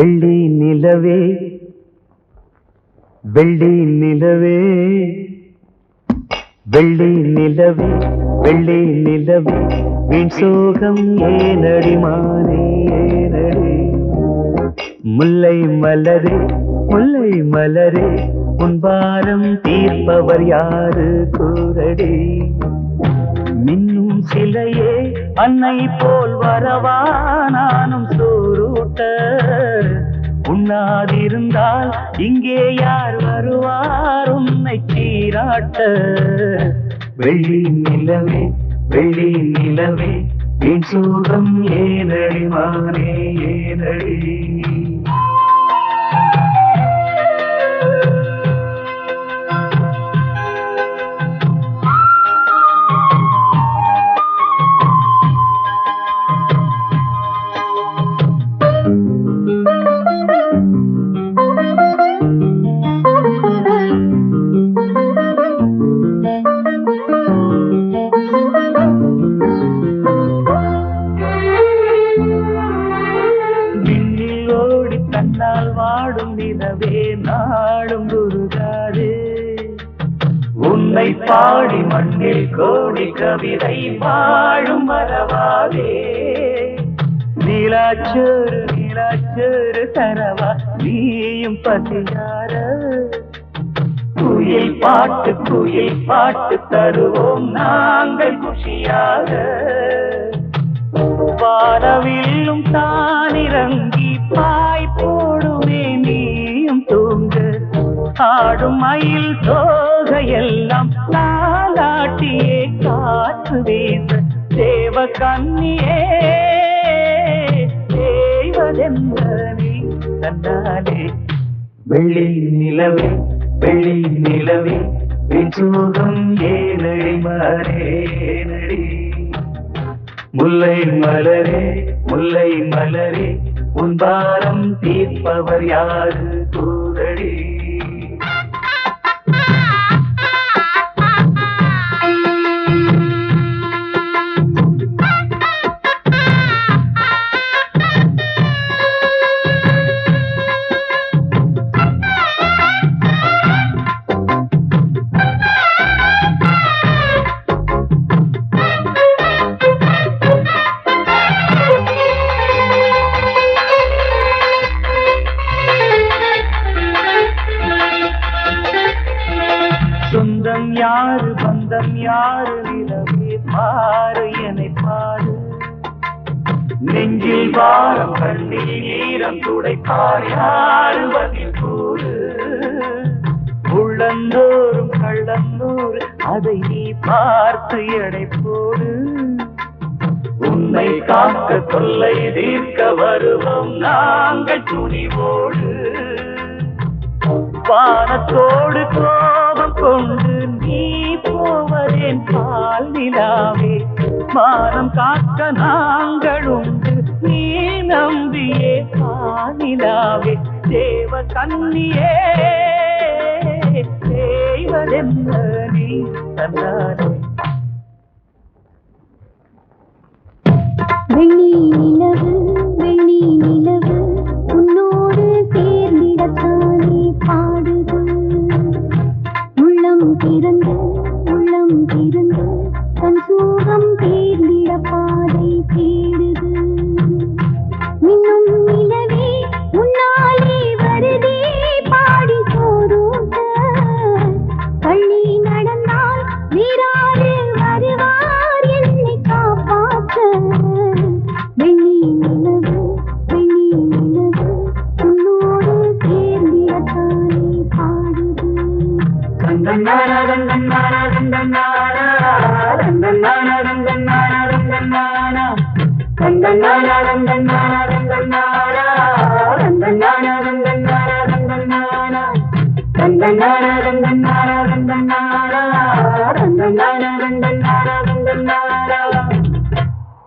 வெள்ளி நிலவே வெள்ளி நிலவே வெள்ளி நிலவே வெள்ளி நிலவே. வீண் சோகம் ஏனடிமானே ஏனடி? முல்லை மலரே முல்லை மலரே உன்பாரம் தீர்ப்பவர் யாரு கூறடி? மின்னும் சிலையே அன்னை போல் வரவா நானும் சோ போட்ட உண்ணாதிருந்தால் இங்கே யார் வருவார்? உன்னை சீராட்ட வெள்ளி நிலவே வெள்ளி நிலவே என் சோகம் ஏனடி மாறே ஏனடி. உன்னை பாடி மண்ணில் கோடி கவிதை பாடும் மரவாதே நீலாச்சோறு நீலாச்சோறு தரவா நீயும் பசியார. குயில் பாட்டு குயில் பாட்டு தருவோம் நாங்கள் குஷியாக. வானவில்லும் தானிறங்கி பாய் போடுமே நீயும் தூங்க. ஆடும் மயில் தோ தோகையெல்லாம் நாளாட்டியே காற்று வீச தேவ கண்ணியே தேவதென்றே தன்னாலே வெள்ளி நிலவே வெள்ளி நிலவே விசூகம் ஏழடி மாறேனடி முல்லை மலரே முல்லை மலரே உன் பாரம் தீர்ப்பவர் யாரு தூதடி. சொந்தம் யாரு? பந்தம் யாரு? நிலவே பாரு என்னை பாரு. நெஞ்சில் வாரம் கண்ணில் ஈரம் துடைப்பார் யாரு? பதில் கூறு. உள்ளந்தோறும் கள்ளந்தோறு அதை நீ பார்த்து எடை போடு. உன்னை காக்க தொல்லை தீர்க்க வருவோம் நாங்கள் துணிவோடு. வானத்தோடு தோ கொண்டு நீ போவதேன் பால் நிலாவே மானம் காக்க நாங்கள் உண்டு நீ நம்பியே பாலிலாவே தேவ கண்ணியே செய்வதென்ன நீ தன்னாலே na na na